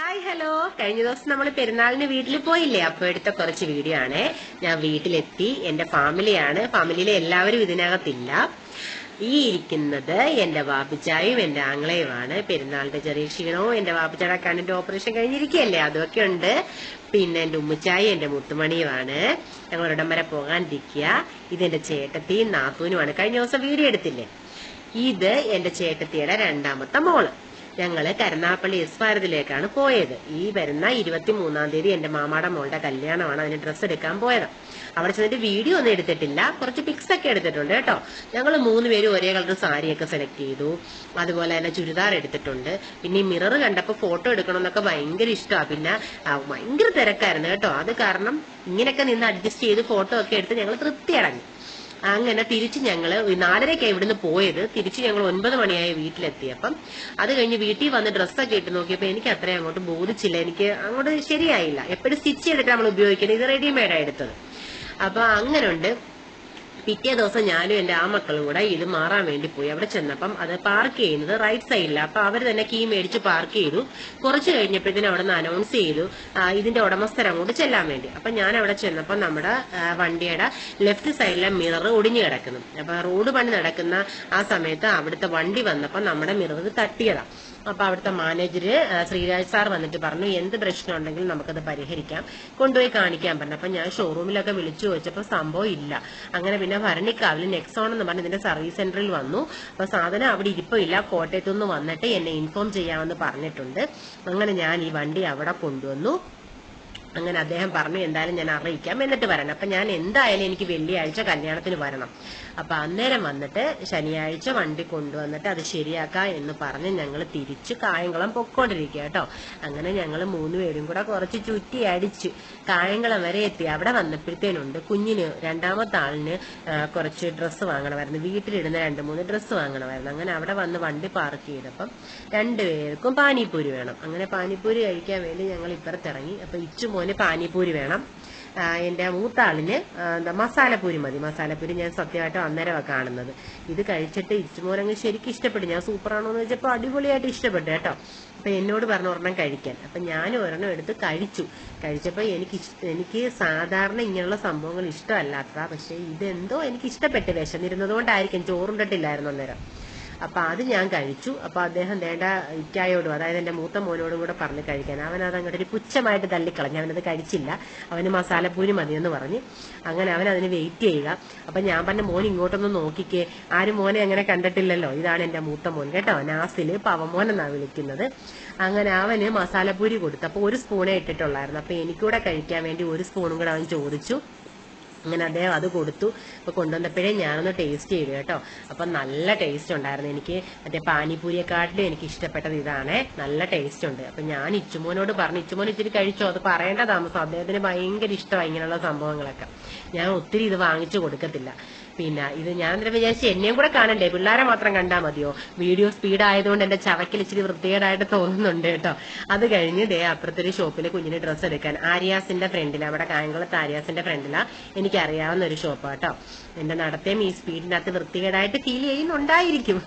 Hi hello കഴിഞ്ഞ ദിവസം നമ്മൾ പെരുന്നാളിന് വീട്ടിൽ പോയില്ലേ? അപ്പോൾ എടുത്ത കുറച്ച് വീഡിയോ ആണ്. ഞാൻ വീട്ടിലെത്തി. എന്റെ ഫാമിലിയാണ്. ഫാമിലിയിലെ എല്ലാവരും ഇതിനകത്തില്ല. ഈ ഇരിക്കുന്നത് എന്റെ വാപ്പിച്ചായും എന്റെ ആങ്ങളെയുമാണ്. പെരുന്നാളിന്റെ ചെറിയ ക്ഷീണവും എന്റെ വാപ്പിച്ചാടെ കണ്ണിന്റെ ഓപ്പറേഷൻ കഴിഞ്ഞിരിക്കുകയല്ലേ? അതൊക്കെ ഉണ്ട്. പിന്നെ എന്റെ ഉമ്മച്ചായും എന്റെ മുത്തുമണിയുമാണ്. ഞങ്ങൾ ഒരിടം വരെ ഇത് ഇതെന്റെ ചേട്ടത്തിയും നാത്തൂനുമാണ്. കഴിഞ്ഞ ദിവസം വീഡിയോ എടുത്തില്ലേ? ഇത് എന്റെ ചേട്ടത്തിയുടെ രണ്ടാമത്തെ മോൾ. ഞങ്ങൾ കരുനാപ്പള്ളി എസ് ഭാരതിലേക്കാണ് പോയത്. ഈ വരുന്ന ഇരുപത്തി മൂന്നാം തീയതി എന്റെ മാമാടെ മോളുടെ കല്യാണമാണ് അതിന് ഡ്രസ്സ് എടുക്കാൻ പോയത്. അവിടെ ചെന്നിട്ട് വീഡിയോ ഒന്നും എടുത്തിട്ടില്ല. കുറച്ച് പിക്സ് ഒക്കെ എടുത്തിട്ടുണ്ട് കേട്ടോ. ഞങ്ങൾ മൂന്ന് പേരും ഒരേ കളർ സാരിയൊക്കെ സെലക്ട് ചെയ്തു. അതുപോലെ തന്നെ ചുരിദാർ എടുത്തിട്ടുണ്ട്. പിന്നെ ഈ മിറർ കണ്ടപ്പോൾ ഫോട്ടോ എടുക്കണമെന്നൊക്കെ ഭയങ്കര ഇഷ്ടമാണ് പിന്നെ ഭയങ്കര തിരക്കായിരുന്നു കേട്ടോ. അത് കാരണം ഇങ്ങനെയൊക്കെ നിന്ന് അഡ്ജസ്റ്റ് ചെയ്ത് ഫോട്ടോ ഒക്കെ എടുത്ത് ഞങ്ങൾ തൃപ്തി അടങ്ങി അങ്ങനെ തിരിച്ച് ഞങ്ങൾ നാലരയ്ക്കാണ് ഇവിടുന്ന് പോയത്. തിരിച്ച് ഞങ്ങൾ ഒൻപത് മണിയായി വീട്ടിലെത്തിയപ്പം അത് കഴിഞ്ഞ് വീട്ടിൽ വന്ന് ഡ്രസ്സൊക്കെ ഇട്ട് നോക്കിയപ്പോൾ എനിക്ക് അത്രയും അങ്ങോട്ട് ബോധിച്ചില്ല. എനിക്ക് അങ്ങോട്ട് ശരിയായില്ല. എപ്പോഴും സ്റ്റിച്ച് ചെയ്തിട്ട് നമ്മൾ ഉപയോഗിക്കുന്നത് ഇത് റെഡിമെയ്ഡാണ് എടുത്തത്. അപ്പൊ അങ്ങനെ ഉണ്ട് പിറ്റേ ദിവസം ഞാനും എന്റെ ആ മക്കളും കൂടെ ഇത് മാറാൻ വേണ്ടി പോയി. അവിടെ ചെന്നപ്പം അത് പാർക്ക് ചെയ്യുന്നത് റൈറ്റ് സൈഡിലാണ് അപ്പൊ അവർ തന്നെ കീ മേടിച്ച് പാർക്ക് ചെയ്തു. കുറച്ച് കഴിഞ്ഞപ്പോഴത്തേനും അവിടെ നിന്ന് അനൗൺസ് ചെയ്തു ഇതിന്റെ ഉടമസ്ഥർ അങ്ങോട്ട് ചെല്ലാൻ വേണ്ടി. അപ്പൊ ഞാൻ അവിടെ ചെന്നപ്പോൾ നമ്മുടെ വണ്ടിയുടെ ലെഫ്റ്റ് സൈഡിലെ മിറർ ഒടിഞ്ഞു കിടക്കുന്നു. അപ്പൊ റോഡ് പണി നടക്കുന്ന ആ സമയത്ത് അവിടുത്തെ വണ്ടി വന്നപ്പോൾ നമ്മുടെ മിറർ തട്ടിയതാ. അപ്പൊ അവിടുത്തെ മാനേജര് ശ്രീരാജ് സാർ വന്നിട്ട് പറഞ്ഞു എന്ത് പ്രശ്നം ഉണ്ടെങ്കിലും നമുക്കത് പരിഹരിക്കാം. കൊണ്ടുപോയി കാണിക്കാൻ പറഞ്ഞു. അപ്പൊ ഞാൻ ഷോറൂമിലൊക്കെ വിളിച്ചു ചോദിച്ചപ്പോൾ സംഭവം ഇല്ല. അങ്ങനെ പിന്നെ ഭരണിക്കാവിൽ നെക്സോൺ എന്ന് പറഞ്ഞ് ഇതിന്റെ സർവീസ് സെന്ററിൽ വന്നു. അപ്പൊ സാധനം അവിടെ ഇരിപ്പില്ല കോട്ടയത്തുനിന്ന് വന്നിട്ട് എന്നെ ഇൻഫോം ചെയ്യാമെന്ന് പറഞ്ഞിട്ടുണ്ട്. അങ്ങനെ ഞാൻ ഈ വണ്ടി അവിടെ കൊണ്ടുവന്നു. അങ്ങനെ അദ്ദേഹം പറഞ്ഞു എന്തായാലും ഞാൻ അറിയിക്കാം. എന്നിട്ട് വരണം. അപ്പൊ ഞാൻ എന്തായാലും എനിക്ക് വെള്ളിയാഴ്ച കല്യാണത്തിന് വരണം. അപ്പൊ അന്നേരം വന്നിട്ട് ശനിയാഴ്ച വണ്ടി കൊണ്ടുവന്നിട്ട് അത് ശരിയാക്കാം എന്ന് പറഞ്ഞ് ഞങ്ങൾ തിരിച്ച് കായംകുളം പൊക്കോണ്ടിരിക്കുക കേട്ടോ. അങ്ങനെ ഞങ്ങൾ മൂന്നുപേരും കൂടെ കുറച്ച് ചുറ്റി അടിച്ച് കായംകുളം വരെ എത്തി. അവിടെ വന്നപ്പോഴത്തേനുണ്ട് കുഞ്ഞിന് രണ്ടാമത്തെ ആളിന് കുറച്ച് ഡ്രസ്സ് വാങ്ങണമായിരുന്നു. വീട്ടിലിടുന്ന രണ്ട് മൂന്ന് ഡ്രസ്സ് വാങ്ങണമായിരുന്നു. അങ്ങനെ അവിടെ വന്ന് വണ്ടി പാർക്ക് ചെയ്തപ്പം രണ്ടുപേർക്കും പാനിപ്പൂരി വേണം. അങ്ങനെ പാനിപ്പൂരി കഴിക്കാൻ വേണ്ടി ഞങ്ങൾ ഇപ്പുറത്തിറങ്ങി. അപ്പൊ ഇച്ചു മോന് പാനിപ്പൂരി വേണം. എന്റെ മൂത്താളിന് എന്താ മസാലപ്പൂരി മതി. മസാലപ്പൂരി ഞാൻ സത്യമായിട്ട് അന്നേരമാണ് കാണുന്നത്. ഇത് കഴിച്ചിട്ട് ഇച്ചുമോനങ്ങ് ശരിക്കും ഇഷ്ടപ്പെട്ടു. ഞാൻ സൂപ്പറാണോ എന്ന് വെച്ചപ്പോൾ അടിപൊളിയായിട്ട് ഇഷ്ടപ്പെട്ടു കേട്ടോ. അപ്പൊ എന്നോട് പറഞ്ഞ ഒരെണ്ണം കഴിക്കാൻ. അപ്പൊ ഞാൻ ഒരെണ്ണം എടുത്ത് കഴിച്ചു. കഴിച്ചപ്പോൾ എനിക്ക് എനിക്ക് സാധാരണ ഇങ്ങനെയുള്ള സംഭവങ്ങൾ ഇഷ്ടമല്ലാത്ത പക്ഷെ ഇതെന്തോ എനിക്ക് ഇഷ്ടപ്പെട്ടു വിശന്നിരുന്നത് കൊണ്ടായിരിക്കും. ചോറുണ്ടിട്ടില്ലായിരുന്നു അന്നേരം. അപ്പൊ അത് ഞാൻ കഴിച്ചു. അപ്പൊ അദ്ദേഹം വേണ്ട ഇറ്റായോടും അതായത് എന്റെ മൂത്ത മോനോടും കൂടെ പറഞ്ഞ് കഴിക്കാൻ. അവൻ അത് അങ്ങോട്ട് ഒരു പുച്ഛമായിട്ട് തള്ളിക്കളഞ്ഞു. അവനത് കഴിച്ചില്ല. അവന് മസാലപ്പൂരി മതിയെന്ന് പറഞ്ഞ്. അങ്ങനെ അവൻ അതിന് വെയിറ്റ് ചെയ്യുക. അപ്പൊ ഞാൻ പറഞ്ഞ മോൻ ഇങ്ങോട്ടൊന്ന് നോക്കിക്കേ. ആരും മോനെ അങ്ങനെ കണ്ടിട്ടില്ലല്ലോ. ഇതാണ് എന്റെ മൂത്ത മോൻ. കേട്ടോ? നാസിൽ പവമോൻ എന്നാണ് വിളിക്കുന്നത്. അങ്ങനെ അവന് മസാലപ്പൂരി കൊടുത്തു. അപ്പൊ ഒരു സ്പൂണേ ഇട്ടിട്ടുള്ളായിരുന്നു. അപ്പൊ എനിക്കൂടെ കഴിക്കാൻ വേണ്ടി ഒരു സ്പൂണും കൂടെ അവൻ ചോദിച്ചു. അങ്ങനെ അദ്ദേഹം അത് കൊടുത്തു. അപ്പോൾ കൊണ്ടുവന്നപ്പോഴേ ഞാനൊന്ന് ടേസ്റ്റ് ചെയ്തു കേട്ടോ. അപ്പൊ നല്ല ടേസ്റ്റ് ഉണ്ടായിരുന്നു. എനിക്ക് മറ്റേ പാനിപൂരിയെക്കാട്ടിലും എനിക്ക് ഇഷ്ടപ്പെട്ടത് ഇതാണ്. നല്ല ടേസ്റ്റ് ഉണ്ട്. അപ്പൊ ഞാൻ ഇച്ചുമോനോട് പറഞ്ഞു ഇച്ചുമോൻ ഇച്ചിരി കഴിച്ചോ? അത് പറയേണ്ട താമസം. അദ്ദേഹത്തിന് ഭയങ്കര ഇഷ്ടമാണ് ഇങ്ങനെയുള്ള സംഭവങ്ങളൊക്കെ. ഞാൻ ഒത്തിരി ഇത് വാങ്ങിച്ചു കൊടുക്കത്തില്ല. പിന്നെ ഇത് ഞാൻ അന്നേരം വിചാരിച്ചു എന്നെയും കൂടെ കാണണ്ടേ? പിള്ളേരെ മാത്രം കണ്ടാൽ മതിയോ? വീഡിയോ സ്പീഡ് ആയതുകൊണ്ട് എന്റെ ചവക്കിൽ ഇച്ചിരി വൃത്തികേടായിട്ട് തോന്നുന്നുണ്ട് കേട്ടോ. അത് കഴിഞ്ഞ് ദേ അപ്പുറത്തൊരു ഷോപ്പിൽ കുഞ്ഞിന് ഡ്രസ്സ് എടുക്കാൻ. ആര്യാസിന്റെ ഫ്രണ്ടിൽ. അവിടെ കായംകുളത്ത് ആര്യാസിന്റെ ഫ്രണ്ടിലാ. എനിക്ക് അറിയാവുന്ന ഒരു ഷോപ്പ് കേട്ടോ. എന്റെ നടത്തേം ഈ സ്പീഡിനകത്ത് വൃത്തികേടായിട്ട് ഫീൽ ചെയ്യുന്നുണ്ടായിരിക്കും.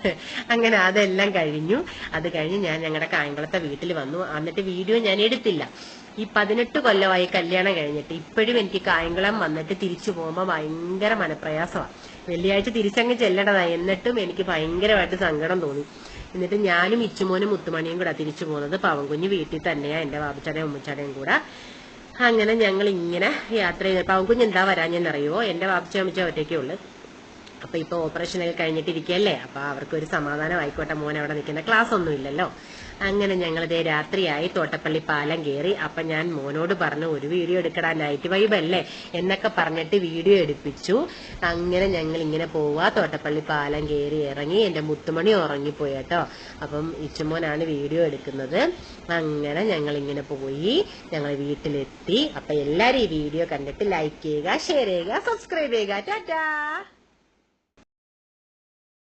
അങ്ങനെ അതെല്ലാം കഴിഞ്ഞു. അത് കഴിഞ്ഞ് ഞാൻ ഞങ്ങളുടെ കായംകുളത്തെ വീട്ടിൽ വന്നു. എന്നിട്ട് വീഡിയോ ഞാൻ എടുത്തില്ല. ഈ പതിനെട്ട് കൊല്ലമായി കല്യാണം കഴിഞ്ഞിട്ട് ഇപ്പോഴും എനിക്ക് കായംകുളം വന്നിട്ട് തിരിച്ചു പോകുമ്പോൾ ഭയങ്കര മനപ്രയാസമാണ് വെള്ളിയാഴ്ച തിരിച്ചങ്ങ് ചെല്ലണതാ. എന്നിട്ടും എനിക്ക് ഭയങ്കരമായിട്ട് സങ്കടം തോന്നി. എന്നിട്ട് ഞാനും ഇച്ചുമോനും മുത്തുമണിയും കൂടെ തിരിച്ചു പോകുന്നത് പവൻകുഞ്ഞ് വീട്ടിൽ തന്നെയാ. എന്റെ ബാബുച്ചടയും ഉമ്മച്ചടയും കൂടെ. അങ്ങനെ ഞങ്ങൾ ഇങ്ങനെ യാത്ര ചെയ്ത് പവൻകുഞ്ഞ് എന്താ വരാഞ്ഞെന്നറിയുമോ എന്റെ ബാബുച്ച അമ്മച്ച ഒറ്റയ്ക്കേ ഉള്ളു. അപ്പൊ ഇപ്പൊ ഓപ്പറേഷനൊക്കെ കഴിഞ്ഞിട്ടിരിക്കുകയല്ലേ അപ്പൊ അവർക്കൊരു സമാധാനം ആയിക്കോട്ടെ. മോൻ അവിടെ നിൽക്കുന്ന ക്ലാസ് ഒന്നും ഇല്ലല്ലോ. അങ്ങനെ ഞങ്ങൾ ഇതേ രാത്രിയായി തോട്ടപ്പള്ളി പാലം കയറി അപ്പൊ ഞാൻ മോനോട് പറഞ്ഞു ഒരു വീഡിയോ എടുക്കടാ നൈറ്റ് വൈബ് അല്ലേ? എന്നൊക്കെ പറഞ്ഞിട്ട് വീഡിയോ എടുപ്പിച്ചു. അങ്ങനെ ഞങ്ങൾ ഇങ്ങനെ പോവാ. തോട്ടപ്പള്ളി പാലം കയറി ഇറങ്ങി. എന്റെ മുത്തുമണി ഉറങ്ങിപ്പോയി കേട്ടോ അപ്പം ഇച്ചുമോനാണ് വീഡിയോ എടുക്കുന്നത്. അങ്ങനെ ഞങ്ങൾ ഇങ്ങനെ പോയി. ഞങ്ങൾ വീട്ടിലെത്തി. അപ്പൊ എല്ലാരും ഈ വീഡിയോ കണ്ടിട്ട് ലൈക്ക് ചെയ്യുക ഷെയർ ചെയ്യുക സബ്സ്ക്രൈബ് ചെയ്യുക. ടാറ്റാ!